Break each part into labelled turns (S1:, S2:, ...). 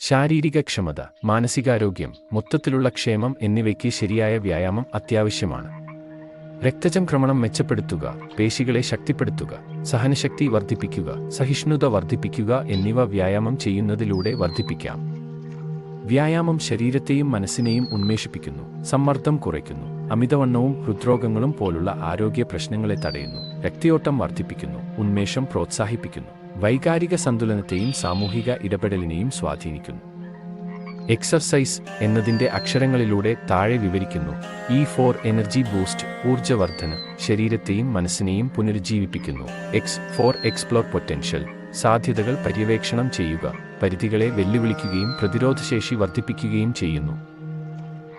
S1: ശാരീരിക ക്ഷമത മാനസികാരോഗ്യം മൊത്തത്തിലുള്ള ക്ഷേമം എന്നിവയ്ക്ക് ശരിയായ വ്യായാമം അത്യാവശ്യമാണ്. രക്തചംക്രമണം മെച്ചപ്പെടുത്തുക പേശികളെ ശക്തിപ്പെടുത്തുക സഹനശക്തി വർദ്ധിപ്പിക്കുക സഹിഷ്ണുത വർദ്ധിപ്പിക്കുക എന്നിവ വ്യായാമം ചെയ്യുന്നതിലൂടെ വർദ്ധിപ്പിക്കാം. വ്യായാമം ശരീരത്തെയും മനസ്സിനെയും ഉന്മേഷിപ്പിക്കുന്നു സമ്മർദ്ദം കുറയ്ക്കുന്നു അമിതവണ്ണവും ഹൃദ്രോഗങ്ങളും പോലുള്ള ആരോഗ്യ പ്രശ്നങ്ങളെ തടയുന്നു. രക്തയോട്ടം വർദ്ധിപ്പിക്കുന്നു ഉന്മേഷം പ്രോത്സാഹിപ്പിക്കുന്നു വൈകാരിക സന്തുലനത്തെയും സാമൂഹിക ഇടപെടലിനെയും സ്വാധീനിക്കുന്നു. എക്സർസൈസ് എന്നതിന്റെ അക്ഷരങ്ങളിലൂടെ താഴെ വിവരിക്കുന്നു ഇ ഫോർ എനർജി ബൂസ്റ്റ് ഊർജവർദ്ധന ശരീരത്തെയും മനസ്സിനെയും പുനരുജ്ജീവിപ്പിക്കുന്നു. എക്സ് ഫോർ എക്സ്പ്ലോർ പൊട്ടൻഷ്യൽ സാധ്യതകൾ പര്യവേക്ഷണം ചെയ്യുക പരിധികളെ വെല്ലുവിളിക്കുകയും പ്രതിരോധശേഷി വർദ്ധിപ്പിക്കുകയും ചെയ്യുന്നു.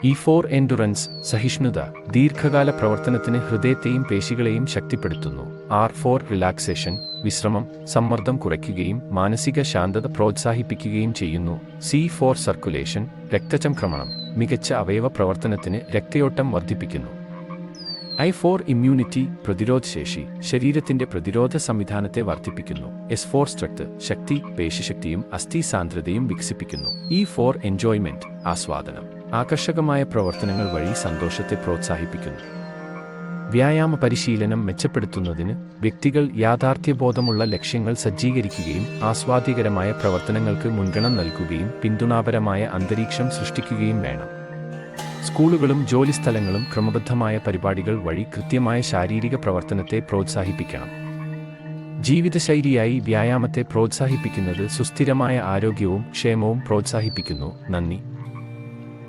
S1: ഇ ഫോർ എൻഡുറൻസ് സഹിഷ്ണുത ദീർഘകാല പ്രവർത്തനത്തിന് ഹൃദയത്തെയും പേശികളെയും ശക്തിപ്പെടുത്തുന്നു. ആർ ഫോർ റിലാക്സേഷൻ വിശ്രമം സമ്മർദ്ദം കുറയ്ക്കുകയും മാനസിക ശാന്തത പ്രോത്സാഹിപ്പിക്കുകയും ചെയ്യുന്നു. സി ഫോർ സർക്കുലേഷൻ രക്തചംക്രമണം മികച്ച അവയവ പ്രവർത്തനത്തിന് രക്തയോട്ടം വർദ്ധിപ്പിക്കുന്നു. ഐ ഫോർ ഇമ്മ്യൂണിറ്റി പ്രതിരോധശേഷി ശരീരത്തിന്റെ പ്രതിരോധ സംവിധാനത്തെ വർദ്ധിപ്പിക്കുന്നു. എസ് ഫോർ സ്ട്രെങ്ത് ശക്തി പേശിശക്തിയും അസ്ഥി സാന്ദ്രതയും വികസിപ്പിക്കുന്നു. ഇ ഫോർ എൻജോയ്മെന്റ് ആസ്വാദനം. ആകർഷകമായ പ്രവർത്തനങ്ങൾ വഴി സന്തോഷത്തെ പ്രോത്സാഹിപ്പിക്കുന്നു. വ്യായാമ പരിശീലനം മെച്ചപ്പെടുത്തുന്നതിന് വ്യക്തികൾ യാഥാർത്ഥ്യബോധമുള്ള ലക്ഷ്യങ്ങൾ സജ്ജീകരിക്കുകയും ആസ്വാദ്യകരമായ പ്രവർത്തനങ്ങൾക്ക് മുൻഗണന നൽകുകയും പിന്തുണാപരമായ അന്തരീക്ഷം സൃഷ്ടിക്കുകയും വേണം. സ്കൂളുകളും ജോലിസ്ഥലങ്ങളും ക്രമബദ്ധമായ പരിപാടികൾ വഴി കൃത്യമായ ശാരീരിക പ്രവർത്തനത്തെ പ്രോത്സാഹിപ്പിക്കണം. ജീവിതശൈലിയായി വ്യായാമത്തെ പ്രോത്സാഹിപ്പിക്കുന്നത് സുസ്ഥിരമായ ആരോഗ്യവും ക്ഷേമവും പ്രോത്സാഹിപ്പിക്കുന്നു. നന്ദി.